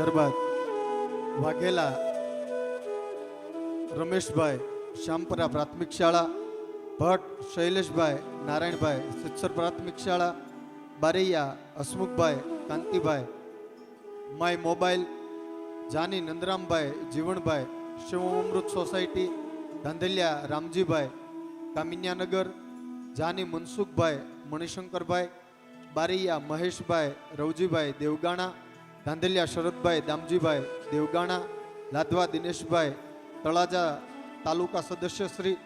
ત્યારબાદ વાઘેલા રમેશભાઈ શ્યામપરા પ્રાથમિક શાળા, ભટ્ટ શૈલેષભાઈ નારાયણભાઈ સિત્સર પ્રાથમિક શાળા, Baraiya Hasmukhbhai Kantibhai, my mobile, Jani Nandrambhai Jivanbhai Shiv Amrut society, Dhandhaliya Ramjibhai, Kaminyanagar, Jani Mansukhbhai Manishankarbhai, Baraiya Maheshbhai Ravjibhai Devgana Dhandhaliya Sharadbhai, Damjibhai, Devgana, Ladhva Dineshbhai, Talaja taluka સદસ્યશ્રી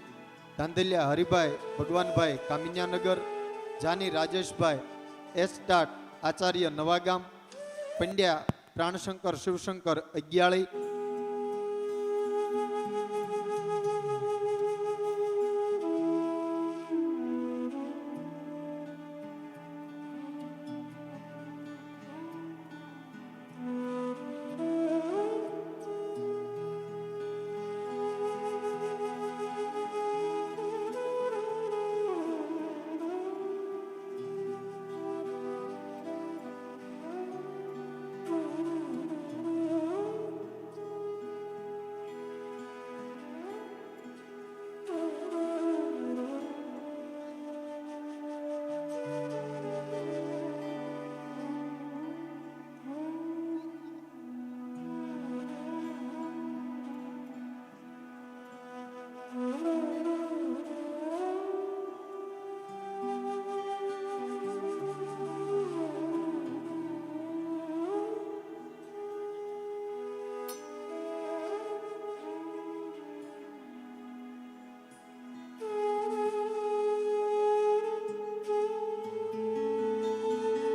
Dhandhaliya Haribhai, Bhagwanbhai Kaminyanagar, Jani Rajeshbhai, S TAT આચાર્ય નવાગામ, પંડ્યા પ્રાણશંકર, શિવશંકર અગિયાળી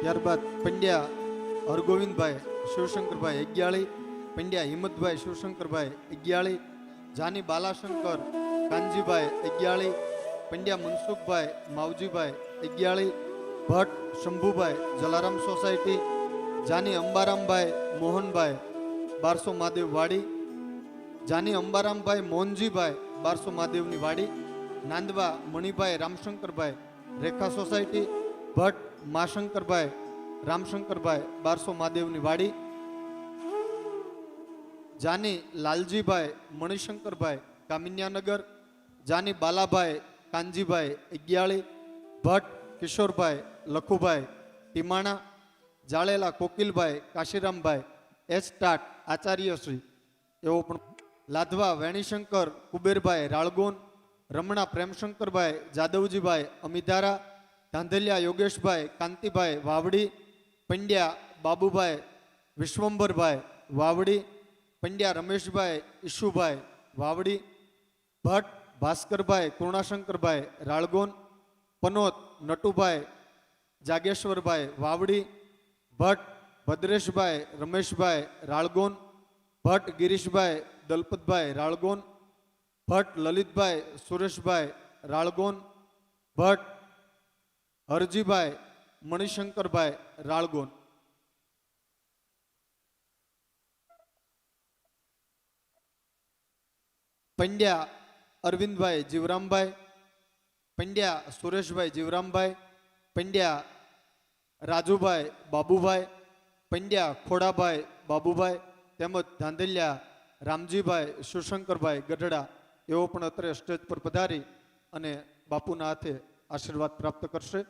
ત્યારબાદ Pandya Hargovindbhai Shivshankarbhai Agiyali, Pandya Himmatbhai Shivshankarbhai Agiyali, Jani Balashankar Kanjibhai Agiyali, Pandya Mansukhbhai Mavjibhai Agiyali, Bhatt Shambhubhai Jalaram society, Jani Ambarambhai Mohanbhai બારસો મહાદેવ વાડી, જાની અંબારામભાઈ મોહનજીભાઈ બારસો મહાદેવની વાડી, Nandva Manibhai Ramshankarbhai Rekha society, Bhatt Mashankarbhai, Ramshankarbhai, બારસો મહાદેવની વાડી. જાની લાલજીભાઈ, મણિશંકરભાઈ, કામિન્યાનગર. જાની બાલાભાઈ, કાનજીભાઈ, અગિયાળી. ભટ્ટ, કિશોરભાઈ, લખુભાઈ, ટીમાણા. જાળેલા કોકિલભાઈ, કાશીરામભાઈ, એસ ટાટ આચાર્યશ્રી એવો પણ લાધવા, વેણીશંકર, કુબેરભાઈ, રાળગોન. રમણા, પ્રેમશંકરભાઈ, જાદવજીભાઈ, અમિધારા. ધાંધલિયા યોગેશભાઈ કાંતિભાઈ વાવડી પંડ્યા બાબુભાઈ વિશ્વંભરભાઈ વાવડી પંડ્યા રમેશભાઈ ઈશુભાઈ વાવડી ભટ્ટ ભાસ્કરભાઈ પૂર્ણાશંકરભાઈ રાળગોન પનોત નટુભાઈ જાગેશ્વરભાઈ વાવડી ભટ્ટ ભદ્રેશભાઈ રમેશભાઈ રાળગોન ભટ્ટ ગિરીશભાઈ દલપતભાઈ રાળગોન ભટ્ટ લલિતભાઈ સુરેશભાઈ રાળગોન ભટ્ટ હરજીભાઈ, મણિશંકરભાઈ રાળગોન. પંડ્યા અરવિંદભાઈ જીવરામભાઈ, પંડ્યા સુરેશભાઈ જીવરામભાઈ, પંડ્યા રાજુભાઈ બાબુભાઈ, પંડ્યા ખોડાભાઈ બાબુભાઈ, તેમજ ધાંધલિયા રામજીભાઈ સુશંકરભાઈ ગઢડા એઓ પણ અત્રે સ્ટેજ પર પધારી અને બાપુના હાથે આશીર્વાદ પ્રાપ્ત કરશે.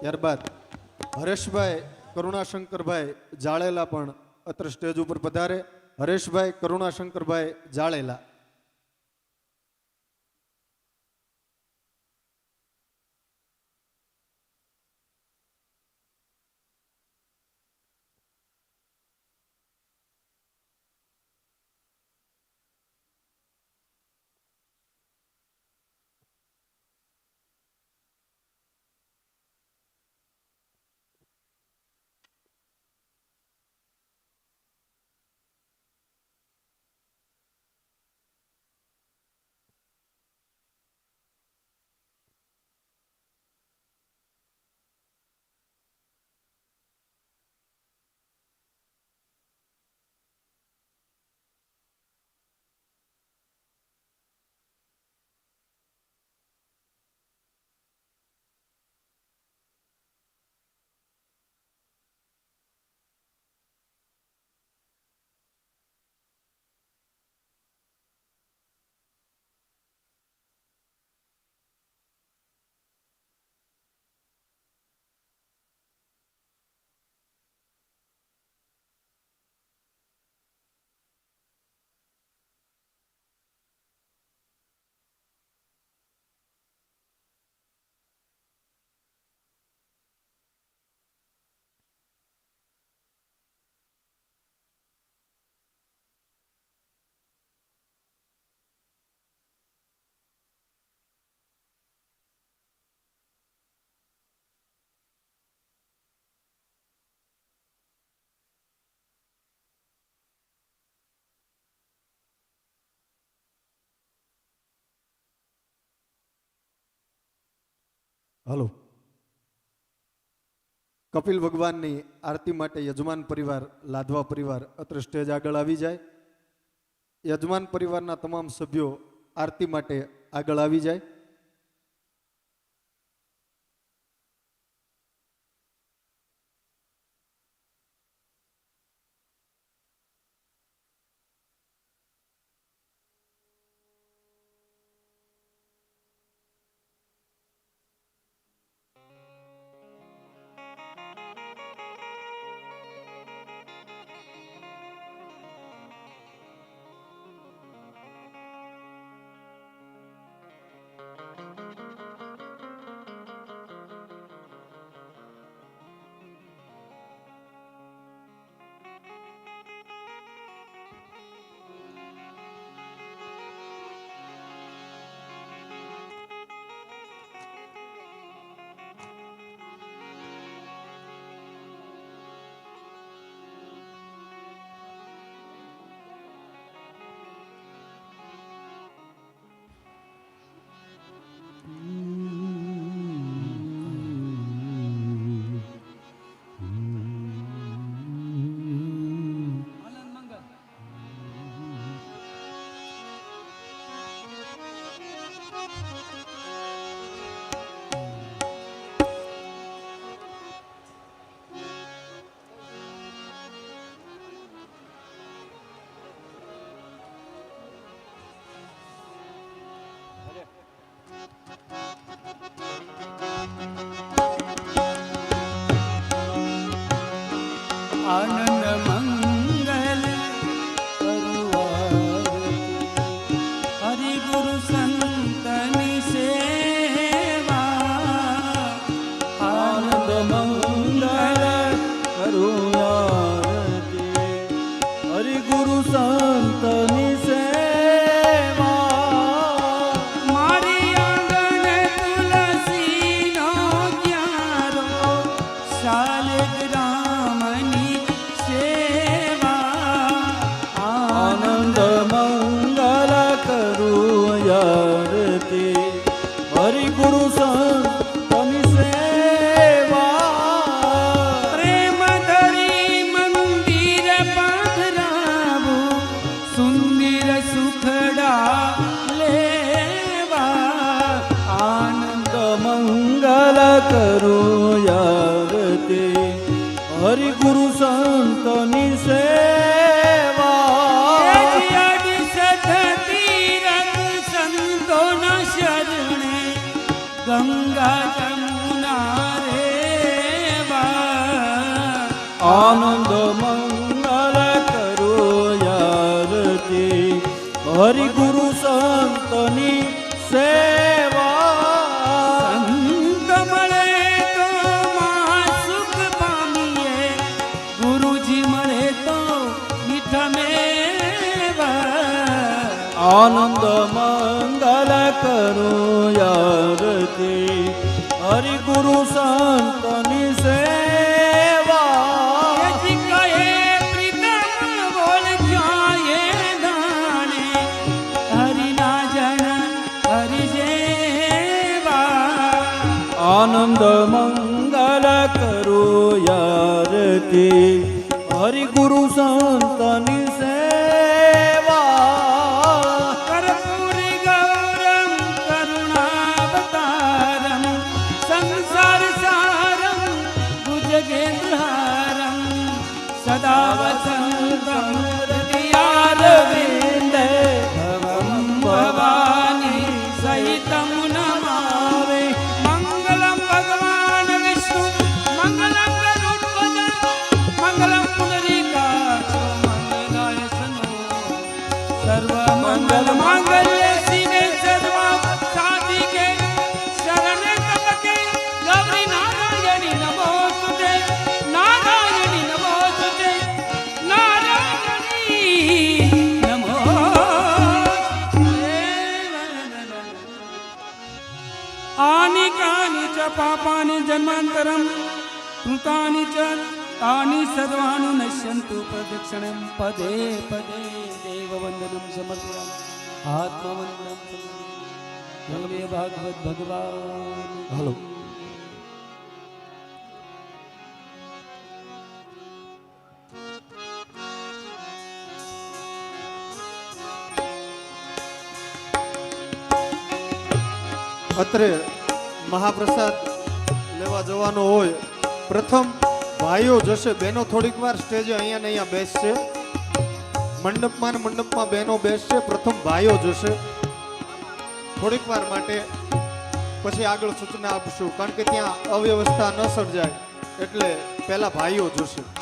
ત્યારબાદ હરેશભાઈ કરુણાશંકરભાઈ જાળેલા પણ અત્ર સ્ટેજ ઉપર પધારે. હરેશભાઈ કરુણાશંકરભાઈ જાળેલા હલો. કપિલ ભગવાનની આરતી માટે યજમાન પરિવાર લાદવા પરિવાર અત્ર સ્ટેજ આગળ આવી જાય. યજમાન પરિવારના તમામ સભ્યો આરતી માટે આગળ આવી જાય. કરુયારતી હરિ ગુરુ સંતની ગંગા જમુના રેવા આનંદ મંગલ કરુયા હરિ ગુરુ સંતની સેવા સંત મળે તો માં સુખ પામીએ ગુરુજી મળે તો મીઠા મેવા આનંદ મંગલ કરું યારતી હરિગુરુ સંતની જન્માંતરમ કૃતાની ચ તાની સર્વાણુ નશ્યંતુ પ્રદક્ષિણમ પદે પદે દેવવંદનમ સમર્પયામિ આત્મવંદનમ સમર્પયામિ ભાગવત ભગવાન હલો અત્રે મહાપ્રસાદ લેવા જવાનો હોય. પ્રથમ, ભાઈઓ જશે. બહેનો થોડીક વાર સ્ટેજે અહીંયા ને અહીંયા બેસશે. મંડપમાં ને મંડપમાં બહેનો બેસશે. પ્રથમ, ભાઈઓ જશે. થોડીક વાર માટે પછી આગળ સૂચના આપશું. કારણ કે ત્યાં અવ્યવસ્થા ન સર્જાય. એટલે પહેલા ભાઈઓ જોશે.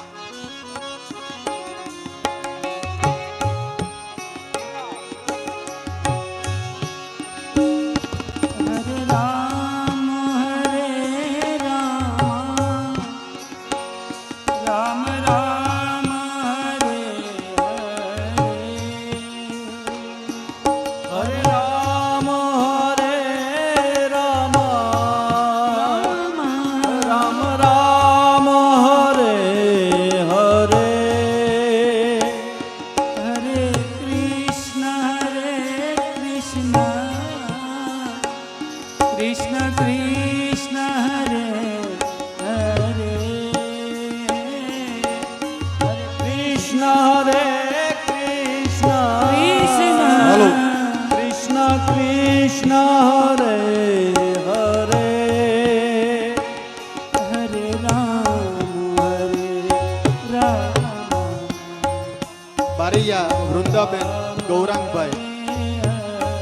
બારૈયા ગૌરાંગભાઈ.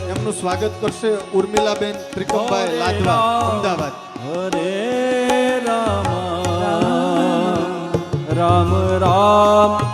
એમનું સ્વાગત કરશે ઉર્મિલાબેન ત્રિકમભાઈ લાદવા અમદાવાદ. હરે રામ. રામ રામ.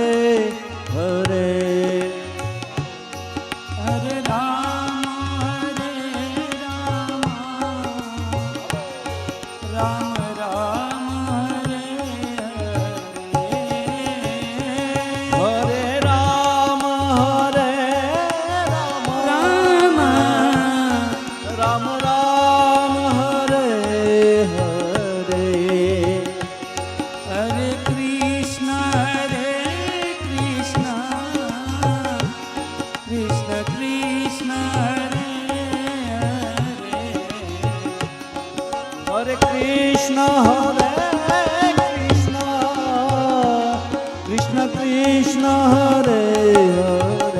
કૃષ્ણ હરે હરે.